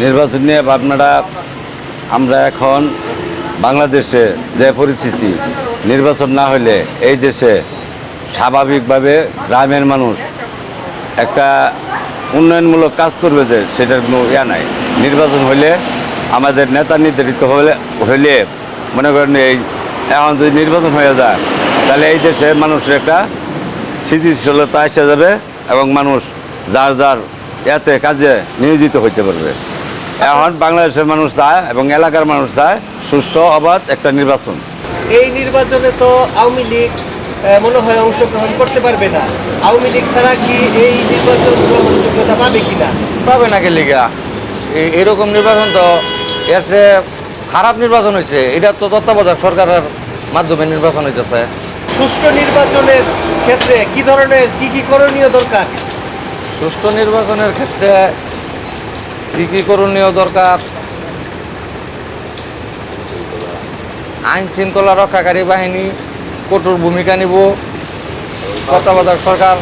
নির্বাচন নিয়ে ভাবনাটা আমরা এখন বাংলাদেশে যে পরিস্থিতি, নির্বাচন না হলে এই দেশে স্বাভাবিকভাবে গ্রামের মানুষ একটা উন্নয়নমূলক কাজ করবে যে সেটার কোনো ইয়া নাই। নির্বাচন হলে আমাদের নেতা নির্ধারিত হলে, হইলে মনে করেন এই এখন যদি নির্বাচন হয়ে যায়, তাহলে এই দেশে মানুষের একটা স্থিতিশীলতা এসে যাবে এবং মানুষ যার যার ইয়াতে কাজে নিয়োজিত হইতে পারবে। এখন বাংলাদেশের মানুষ চায় এবং এলাকার মানুষ চায় সুষ্ঠু অবাধ একটা নির্বাচন। এই নির্বাচনে তো আওয়ামী লীগ মনে হয় অংশগ্রহণ করতে পারবে না। আওয়ামী লীগ ছাড়া কি এই নির্বাচন গ্রহণযোগ্যতা পাবে কিনা? পাবে নাকি লিগা এই- এরকম নির্বাচন তো এসে খারাপ নির্বাচন হয়েছে এটা তো তত্ত্বাবধায়ক সরকারের মাধ্যমে নির্বাচন হইতেছে। সুষ্ঠু নির্বাচনের ক্ষেত্রে কি ধরনের কি কি করণীয় দরকার? সুষ্ঠু নির্বাচনের ক্ষেত্রে কী কী করণীয় দরকার? আইন শৃঙ্খলা রক্ষাকারী বাহিনী কঠোর ভূমিকা নিব। তত্ত্বাবধায়ক সরকার